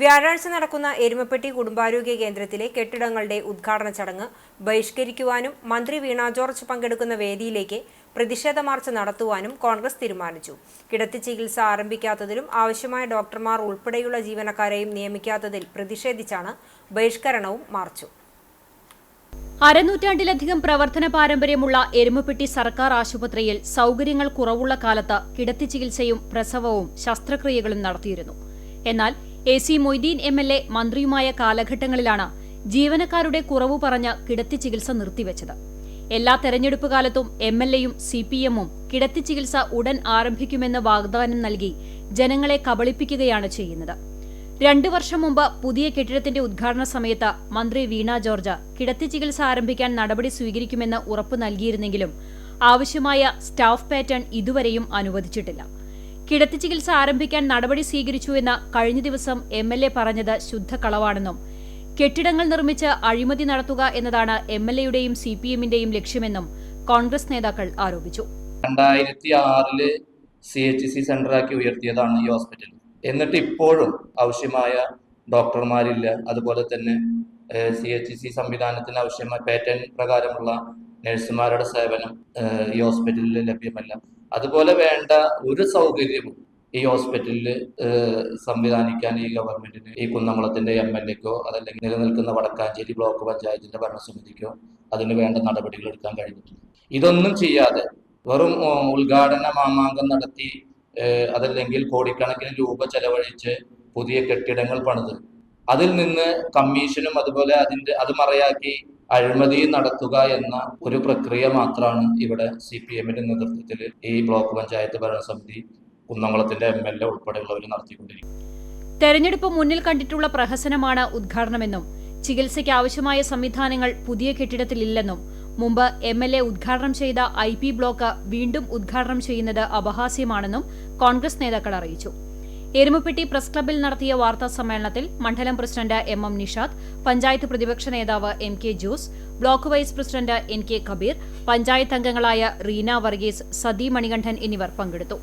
വ്യാഴാഴ്ച നടക്കുന്ന എരുമപ്പെട്ടി കുടുംബാരോഗ്യ കേന്ദ്രത്തിലെ കെട്ടിടങ്ങളുടെ ഉദ്ഘാടന ചടങ്ങ് ബഹിഷ്കരിക്കുവാനും മന്ത്രി വീണ ജോർജ് പങ്കെടുക്കുന്ന വേദിയിലേക്ക് പ്രതിഷേധ മാർച്ച് നടത്തുവാനും കോൺഗ്രസ് തീരുമാനിച്ചു. കിടത്തി ചികിത്സ ആരംഭിക്കാത്തതിലും ആവശ്യമായ ഡോക്ടർമാർ ഉൾപ്പെടെയുള്ള ജീവനക്കാരെയും നിയമിക്കാത്തതിൽ പ്രതിഷേധിച്ചാണ് ബഹിഷ്കരണവും മാർച്ചു. അരനൂറ്റാണ്ടിലധികം പ്രവർത്തന പാരമ്പര്യമുള്ള എരുമപ്പെട്ടി സർക്കാർ ആശുപത്രിയിൽ സൗകര്യങ്ങൾ കുറവുള്ള കാലത്ത് കിടത്തി ചികിത്സയും പ്രസവവും ശസ്ത്രക്രിയകളും നടത്തിയിരുന്നു. എന്നാൽ A C Moideen M L A മന്ത്രിയുമായ കാലഘട്ടങ്ങളിലാണ് ജീവനക്കാരുടെ കുറവ് പറഞ്ഞ് കിടത്തി ചികിത്സ നിർത്തിവെച്ചത്. എല്ലാ തെരഞ്ഞെടുപ്പ് കാലത്തും എം എൽ എയും സി പി എമ്മും കിടത്തി ചികിത്സ ഉടൻ ആരംഭിക്കുമെന്ന് വാഗ്ദാനം നൽകി ജനങ്ങളെ കബളിപ്പിക്കുകയാണ് ചെയ്യുന്നത്. രണ്ടു വർഷം മുമ്പ് പുതിയ കെട്ടിടത്തിന്റെ ഉദ്ഘാടന സമയത്ത് മന്ത്രി വീണ ജോർജ് കിടത്തി ചികിത്സ ആരംഭിക്കാൻ നടപടി സ്വീകരിക്കുമെന്ന് ഉറപ്പ് നൽകിയിരുന്നെങ്കിലും ആവശ്യമായ സ്റ്റാഫ് പാറ്റേൺ ഇതുവരെയും അനുവദിച്ചിട്ടില്ല. കിടത്തി ചികിത്സ ആരംഭിക്കാൻ നടപടി സ്വീകരിച്ചുവെന്ന് കഴിഞ്ഞ ദിവസം എം എൽ എ പറഞ്ഞത് ശുദ്ധ കെട്ടിടങ്ങൾ നിർമ്മിച്ച് അഴിമതി നടത്തുക എന്നതാണ് എം എൽ എയുടെയും സി പി എമ്മിന്റെയും ലക്ഷ്യമെന്നും കോൺഗ്രസ് നേതാക്കൾ ആരോപിച്ചു. രണ്ടായിരത്തി ആറിൽ സി എച്ച് സി സെന്ററാക്കി ഉയർത്തിയതാണ് ഈ ഹോസ്പിറ്റൽ. എന്നിട്ട് ഇപ്പോഴും ആവശ്യമായ ഡോക്ടർമാരില്ല. അതുപോലെ തന്നെ സി എച്ച് സി സംവിധാനത്തിന് ആവശ്യമായ പാറ്റേൺ പ്രകാരമുള്ള നഴ്സുമാരുടെ സേവനം ഈ ഹോസ്പിറ്റലിൽ ലഭ്യമല്ല. അതുപോലെ വേണ്ട ഒരു സൗകര്യവും ഈ ഹോസ്പിറ്റലിൽ സംവിധാനിക്കാൻ ഈ ഗവൺമെന്റിന് ഈ കുന്നംകുളത്തിന്റെ എം എൽ എക്കോ അതല്ലെങ്കിൽ നിലനിൽക്കുന്ന വടക്കാഞ്ചേരി ബ്ലോക്ക് പഞ്ചായത്തിന്റെ ഭരണസമിതിക്കോ അതിന് വേണ്ട നടപടികൾ എടുക്കാൻ കഴിഞ്ഞിട്ടില്ല. ഇതൊന്നും ചെയ്യാതെ വെറും ഉദ്ഘാടന മാമാങ്കം നടത്തി അതല്ലെങ്കിൽ കോടിക്കണക്കിന് രൂപ ചെലവഴിച്ച് പുതിയ കെട്ടിടങ്ങൾ പണിത്. അതിൽ നിന്ന് കമ്മീഷനും അതുപോലെ അതിന്റെ അത് മറയാക്കി അഴിമതി നടത്തുക എന്ന ഒരു പ്രക്രിയ മാത്രമാണ് ഇവിടെ സി പി എമ്മിന്റെ നേതൃത്വത്തിൽ ഈ ബ്ലോക്ക് പഞ്ചായത്ത് ഭരണസമിതി കുന്നംകുളത്തിന്റെ എം എൽ എ ഉൾപ്പെടെയുള്ളവർ നടത്തിക്കൊണ്ടിരിക്കുന്നത്. തെരഞ്ഞെടുപ്പ് മുന്നിൽ കണ്ടിട്ടുള്ള പ്രഹസനമാണ് ഉദ്ഘാടനമെന്നും ചികിത്സയ്ക്ക് ആവശ്യമായ സംവിധാനങ്ങൾ പുതിയ കെട്ടിടത്തിലില്ലെന്നും മുമ്പ് എം എൽ എ ഉദ്ഘാടനം ചെയ്ത ഐ പി ബ്ലോക്ക് വീണ്ടും ഉദ്ഘാടനം ചെയ്യുന്നത് അപഹാസ്യമാണെന്നും കോൺഗ്രസ് നേതാക്കൾ അറിയിച്ചു. എരുമപ്പെട്ടി പ്രസ് ക്ലബ്ബിൽ നടത്തിയ വാർത്താ സമ്മേളനത്തിൽ മണ്ഡലം president M M Nishad panchayat പ്രതിപക്ഷ നേതാവ് M K Jose block vice president N K Kabeer panchayat അംഗങ്ങളായ റീന വർഗീസ് സതി മണികണ്ഠൻ എന്നിവർ പങ്കെടുത്തു.